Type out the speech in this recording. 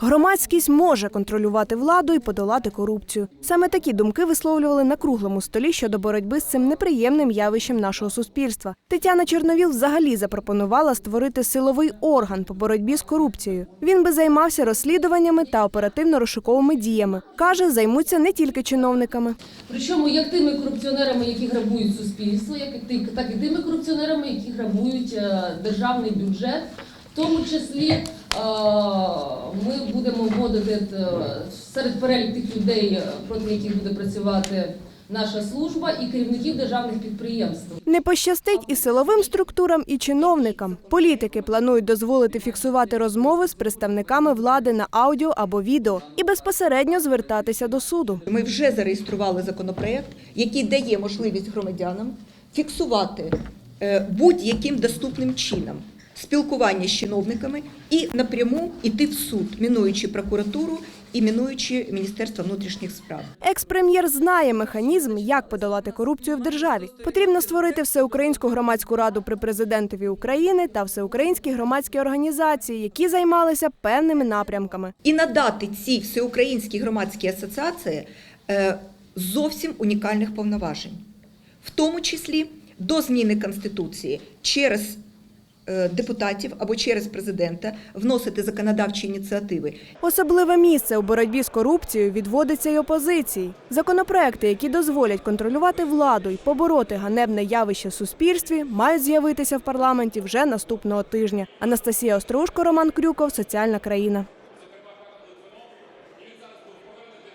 Громадськість може контролювати владу і подолати корупцію. Саме такі думки висловлювали на круглому столі щодо боротьби з цим неприємним явищем нашого суспільства. Тетяна Чорновіл взагалі запропонувала створити силовий орган по боротьбі з корупцією. Він би займався розслідуваннями та оперативно-розшуковими діями. каже, займуться не тільки чиновниками. Причому як тими корупціонерами, які грабують суспільство, як так і тими корупціонерами, які грабують е, державний бюджет. В тому числі е, будемо вводити е, серед перелік тих людей, е, проти яких буде працювати наша служба, і керівників державних підприємств. Не пощастить і силовим структурам, і чиновникам. Політики планують дозволити фіксувати розмови з представниками влади на аудіо або відео і безпосередньо звертатися до суду. Ми вже зареєстрували законопроект, який дає можливість громадянам фіксувати е, будь-яким доступним чином спілкування з чиновниками і напряму йти в суд, мінуючи прокуратуру і мінуючи Міністерство внутрішніх справ. Екс-прем'єр знає механізм, як подолати корупцію в державі. Потрібно створити всеукраїнську громадську раду при президентові України та всеукраїнські громадські організації, які займалися певними напрямками. І надати цій всеукраїнській громадській асоціації е, зовсім унікальних повноважень, в тому числі до зміни Конституції через депутатів або через президента вносити законодавчі ініціативи Особливе місце у боротьбі з корупцією відводиться й опозиції. Законопроекти, які дозволять контролювати владу і побороти ганебне явище в суспільстві, мають з'явитися в парламенті вже наступного тижня. Анастасія Острушко, Роман Крюков, Соціальна країна.